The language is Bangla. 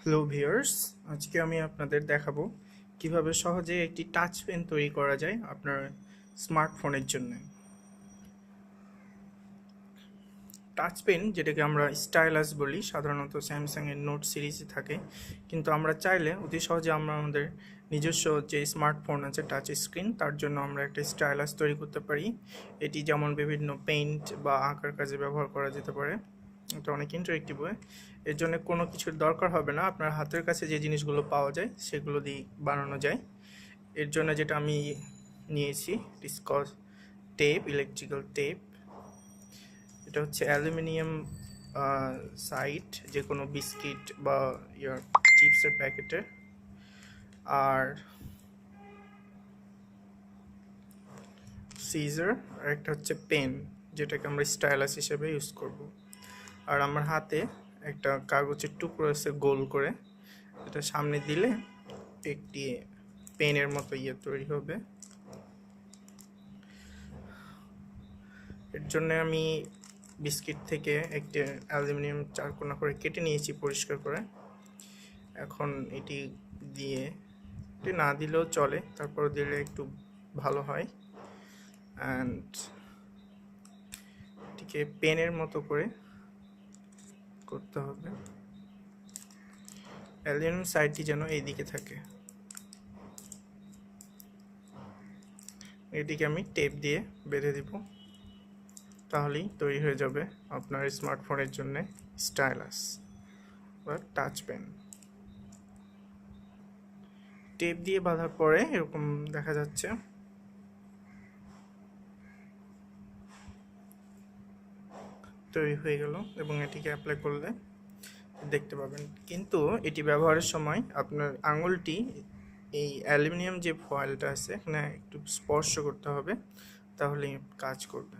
হ্যালো ভিউয়ার্স আজকে আমি আপনাদের দেখাবো কীভাবে সহজে একটি টাচ পেন তৈরি করা যায় আপনার স্মার্টফোনের জন্য। টাচ পেন যেটাকে আমরা স্টাইলাস বলি, সাধারণত স্যামসাংয়ের নোট সিরিজে থাকে। কিন্তু আমরা চাইলে অতি সহজে আমরা আমাদের নিজস্ব যে স্মার্টফোন আছে টাচ স্ক্রিন তার জন্য আমরা একটা স্টাইলাস তৈরি করতে পারি। এটি যেমন বিভিন্ন পেইন্ট বা আঁকার কাজে ব্যবহার করা যেতে পারে। এটা অনেক ইন্টারেক্টিভ হয়। এর জন্য কোনো কিছুর দরকার হবে না। আপনার হাতের কাছে যে জিনিসগুলো পাওয়া যায়, সেগুলো দিয়ে বানানো যায়। এর জন্য যেটা আমি নিয়েছি ডিসকস টেপ ইলেকট্রিক্যাল টেপ এটা হচ্ছে অ্যালুমিনিয়াম সাইট যে কোনো বিস্কিট বা ইয়ার চিপসের প্যাকেটের আর সিজার আর একটা হচ্ছে পেন যেটাকে আমরা স্টাইলাস হিসেবে ইউজ করব। আর আমার হাতে একটা কাগজের টুকরো আছে গোল করে। এটা সামনে দিলে একটি পেনের মতো ইয়ে তৈরি হবে। এর জন্য আমি বিস্কিট থেকে একটি অ্যালুমিনিয়াম চারকোনা করে কেটে নিয়েছি পরিষ্কার করে। এখন এটি দিয়ে এটি না দিলেও চলে, তারপর দিলে একটু ভালো হয়। অ্যান্ড এটিকে পেনের মতো করে করতে হবে। অ্যালুমিনিয়াম সাইডটি যেন এইদিকে থাকে। এটিকে আমি টেপ দিয়ে বেঁধে দিব। তাহলেই তৈরি হয়ে যাবে আপনার স্মার্টফোনের জন্য স্টাইলাস বা টাচ পেন টেপ দিয়ে বাঁধার পরে এরকম দেখা যাচ্ছে। তৈরি হয়ে গেল এবং এটিকে অ্যাপ্লাই করলে দেখতে পাবেন। কিন্তু এটি ব্যবহারের সময় আপনার আঙুলটি, এই অ্যালুমিনিয়াম যে ফয়েলটা আছে, এখানে একটু স্পর্শ করতে হবে তাহলে কাজ করবে।